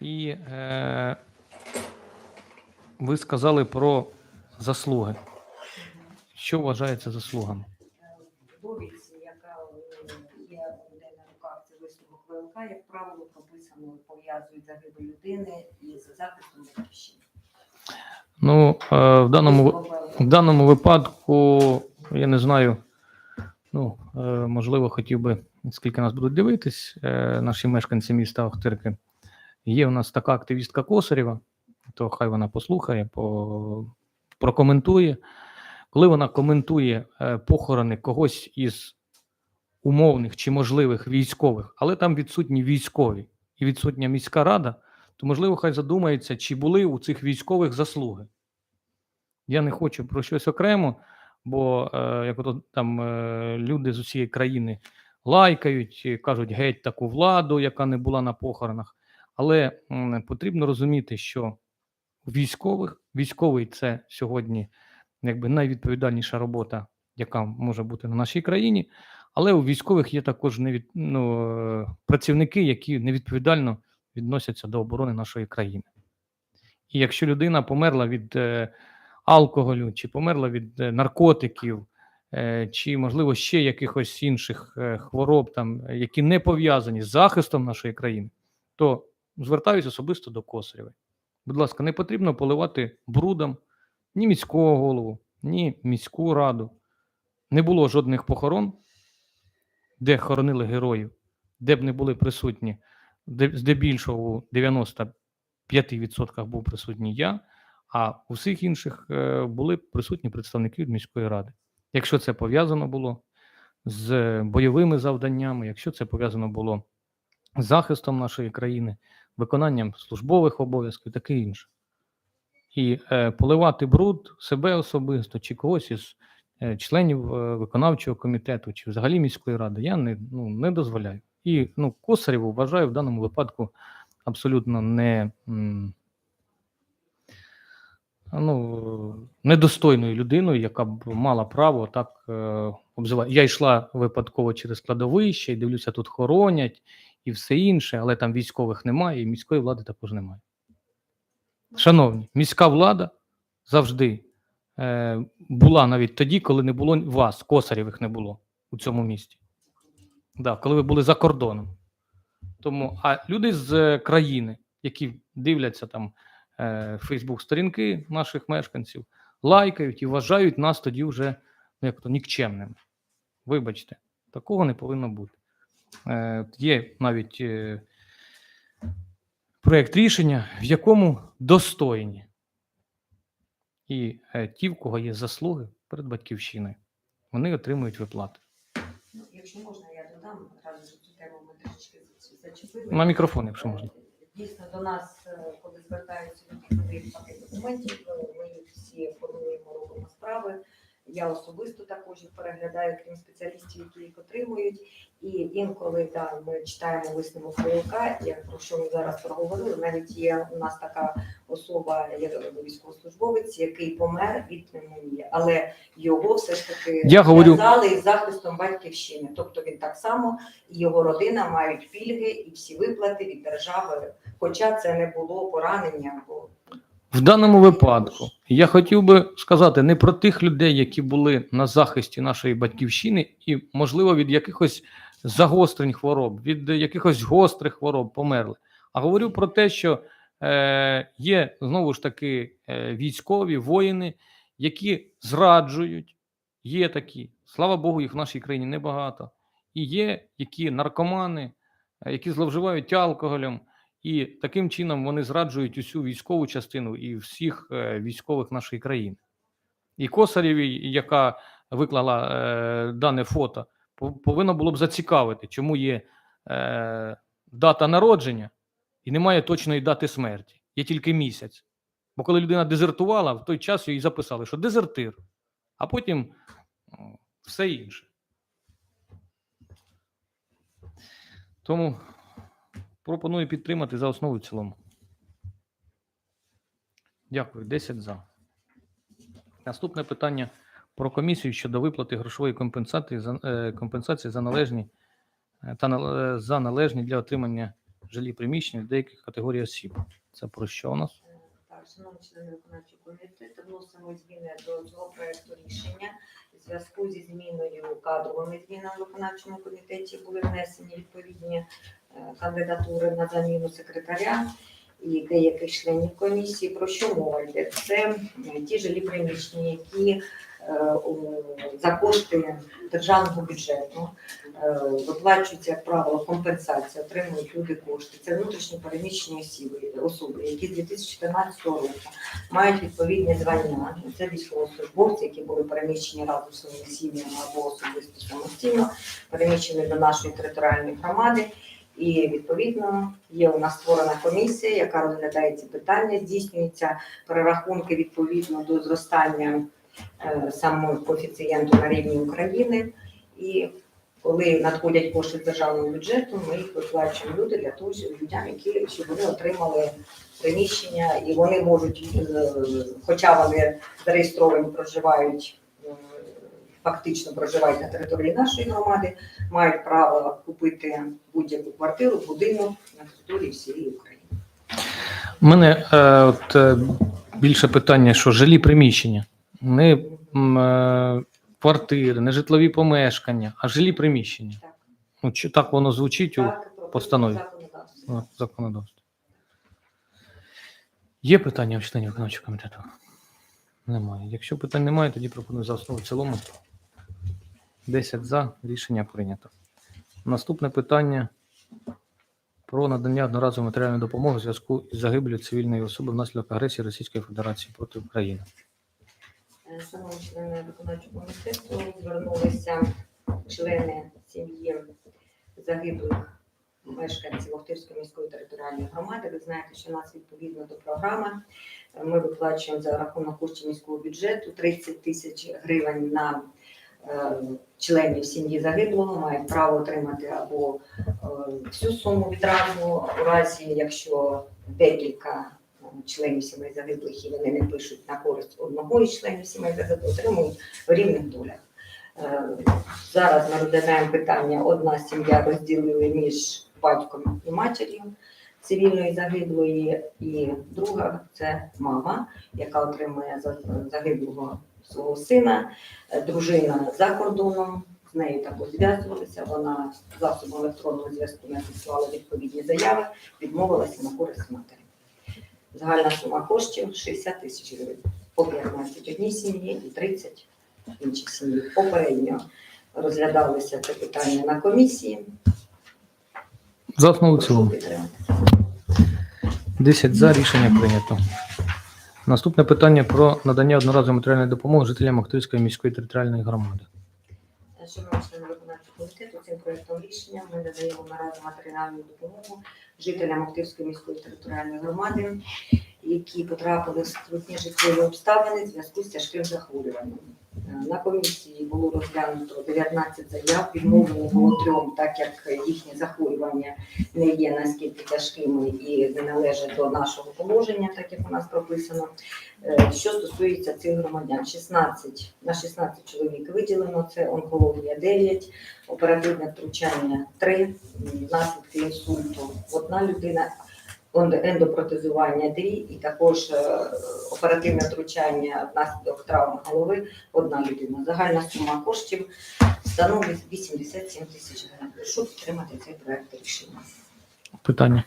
І е, ви сказали про заслуги. Що вважається заслугами? довідці, яка е, є у людей на руках, це висновок ВЛК, як правило, прописано, пов'язують загибель людини із захистом батьківщини. Ну, е, в даному. В даному випадку, я не знаю, ну, е, можливо, хотів би, скільки нас будуть дивитись, е, наші мешканці міста Охтирки. Є у нас така активістка Косарєва, то хай вона послухає, по, прокоментує. Коли вона коментує е, похорони когось із умовних чи можливих військових, але там відсутні військові і відсутня міська рада, то можливо, хай задумається, чи були у цих військових заслуги. Я не хочу про щось окремо, бо е, як ото там е, люди з усієї країни лайкають, кажуть геть таку владу, яка не була на похоронах. Але потрібно розуміти, що військових військовий це сьогодні якби найвідповідальніша робота, яка може бути на нашій країні. Але у військових є також невід, ну, е, працівники, які невідповідально відносяться до оборони нашої країни. І якщо людина померла від е, алкоголю, чи померла від е, наркотиків, чи, можливо, ще якихось інших е, хвороб, там, е, які не пов'язані з захистом нашої країни, то звертаюся особисто до Косарєвої. Будь ласка, не потрібно поливати брудом ні міського голову, ні міську раду. Не було жодних похорон, де хоронили героїв, де б не були присутні, де, здебільшого у 95% був присутній я, а у всіх інших е, були присутні представники від міської ради. Якщо це пов'язано було з бойовими завданнями, якщо це пов'язано було з захистом нашої країни, виконанням службових обов'язків, таке інше. І е, поливати бруд себе особисто чи когось із е, членів е, виконавчого комітету чи взагалі міської ради я не, ну, не дозволяю. І ну, Косарєву вважаю в даному випадку абсолютно не, м, ну, недостойною людиною, яка б мала право так е, обзивати. Я йшла випадково через кладовище і дивлюся, тут хоронять і все інше, але там військових немає, і міської влади також немає. Шановні, міська влада завжди е, була навіть тоді, коли не було вас, косарєвих не було у цьому місті. Да, коли ви були за кордоном. Тому, а люди з е, країни, які дивляться там Фейсбук-сторінки наших мешканців, лайкають і вважають нас тоді вже ну, як то нікчемними. Вибачте, такого не повинно бути. Е, є навіть е, проєкт рішення, в якому достойні. І е, ті, в кого є заслуги перед батьківщиною, вони отримують виплати. Ну, Якщо можна, я додам одразу цю тему ми трішечки за- зачепили. На мікрофон, якщо можна. Дійсно, до нас, коли звертаються люди, пакет документів, ми їх всі формуємо, робимо справи. Я особисто також їх переглядаю, крім спеціалістів, які їх отримують. І інколи да, ми читаємо висновок ВЛК, як про що ми зараз проговорили. Навіть є у нас така особа, як військовослужбовець, який помер від пневмонії, але його все ж таки Я говорю- із захистом батьківщини. Тобто він так само і його родина мають пільги і всі виплати від держави, хоча це не було поранення або В даному випадку я хотів би сказати не про тих людей, які були на захисті нашої батьківщини, і, можливо, від якихось загострень хвороб, від якихось гострих хвороб померли. А говорю про те, що е, є знову ж таки е, військові воїни, які зраджують. Є такі, слава Богу, їх в нашій країні небагато. І є які наркомани, е, які зловживають алкоголем. І таким чином вони зраджують усю військову частину і всіх е, військових нашої країни. І Косарєвій, яка виклала е, дане фото, пов- повинно було б зацікавити, чому є е, дата народження і немає точної дати смерті. Є тільки місяць. Бо коли людина дезертувала, в той час їй записали, що дезертир, а потім все інше. Тому Пропоную підтримати за основу в цілому. Дякую. 10 за. Наступне питання про комісію щодо виплати грошової компенсації за, е, компенсації за належні е, та е, за належні для отримання жилі приміщення деяких категорій осіб. Це про що у нас? Е, шановні члени виконавчого комітету, вносимо зміни до цього проекту рішення. У зв'язку зі зміною кадровими змінами в виконавчому комітеті були внесені відповідні е, кандидатури на заміну секретаря і деяких членів комісії. Про що мова йде? Це е, ті жилі приміщення, які за кошти державного бюджету е, виплачується, правило, компенсація, отримують люди кошти. Це внутрішньо переміщені особи, особи, які з 2014 року мають відповідні звання. Це військовослужбовці, які були переміщені разом зі своїми сім'ями або особисто самостійно, переміщені до нашої територіальної громади. І відповідно є у нас створена комісія, яка розглядає ці питання, здійснюються перерахунки відповідно до зростання е, самого коефіцієнту на рівні України. І коли надходять кошти державного бюджету, ми їх виплачуємо люди для того, щоб людям, які щоб вони отримали приміщення, і вони можуть, е, хоча вони зареєстровані, проживають. е, Фактично проживають на території нашої громади, мають право купити будь-яку квартиру, будинок на території всієї України. У мене е, от, більше питання, що жилі приміщення, не е, квартири, не житлові помешкання, а жилі приміщення. Так. Ну, чи так воно звучить у Так, пропонується постанові. законодавстві. Є питання у членів виконавчого комітету? Немає. Якщо питань немає, тоді пропоную за основу в цілому. 10 за. Рішення прийнято. Наступне питання про надання одноразової матеріальної допомоги у зв'язку із загибелью цивільної особи внаслідок агресії Російської Федерації проти України. Е, Шановні члени виконавчого комітету, звернулися члени сім'ї загиблих мешканців Охтирської міської територіальної громади. Ви знаєте, що нас відповідно до програми е, ми виплачуємо за рахунок коштів міського бюджету 30 тисяч гривень на е, членів сім'ї загиблого, мають право отримати або е, всю суму відразу, у разі, якщо декілька е, членів сімей загиблих і вони не пишуть на користь одного із членів сімей загиблих, отримують в рівних долях. Е, Зараз ми розглядаємо питання. Одна сім'я розділили між батьком і матір'ю цивільної загиблої, і друга це мама, яка отримує загиблого свого сина, Е, дружина за кордоном. З нею також зв'язувалися. Вона засобом електронного зв'язку надіслала відповідні заяви, відмовилася на користь матері. Загальна сума коштів 60 тисяч гривень по 15 одній сім'ї і 30 інших сім'ї. Попередньо розглядалося це питання на комісії. За основу цілому. підтримати. 10 за. Рішення прийнято. Наступне питання про надання одноразової матеріальної допомоги жителям Охтирської міської територіальної громади. Шановні члени виконавчого комітету, цим проектом рішення ми надаємо наразі матеріальну допомогу жителям Активської міської територіальної громади, які потрапили в скрутні життєві обставини в зв'язку з тяжким захворюванням. На комісії було розглянуто 19 заяв, відмовлено було трьом, так як їхні захворювання не є наскільки тяжкими і не належать до нашого положення, так як у нас прописано. Е, Що стосується цих громадян, 16, на 16 чоловік виділено, це онкологія 9, оперативне втручання 3, наслідки інсульту одна людина, ендопротезування 2 і також е, оперативне втручання внаслідок травми голови одна людина. Загальна сума коштів становить 87 тисяч гривень. Прошу підтримати цей проект рішення. Питання.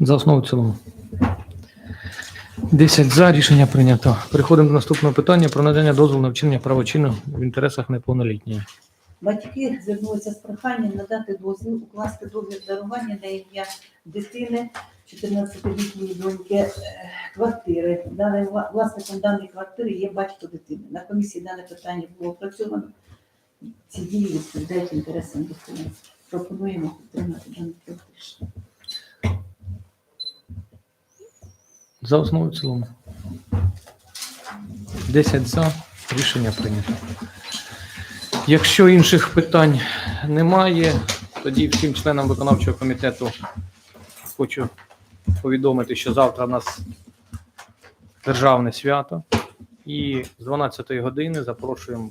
За основу цілому. 10 за. Рішення прийнято. Переходимо до наступного питання про надання дозволу на вчинення правочину в інтересах неповнолітньої. Батьки звернулися з проханням надати дозвіл укласти договір дарування на ім'я дитини 14-літньої доньки е, квартири. Даний вла- власником даної квартири є батько дитини. На комісії дане питання було опрацьовано. Ці дії відповідають інтересам дитини. Пропонуємо підтримати проект рішення. За основу цілому. 10 за. Рішення прийнято. Якщо інших питань немає, тоді всім членам виконавчого комітету хочу повідомити, що завтра у нас державне свято. І з 12-ї години запрошуємо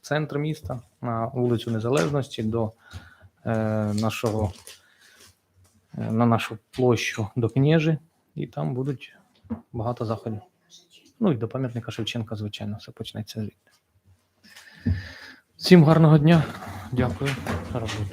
в центр міста на вулицю Незалежності до е, нашого, е, на нашу площу до Княжі, і там будуть багато заходів. Ну і до пам'ятника Шевченка, звичайно, все почнеться звідти. Всім гарного дня. Дякую за роботу.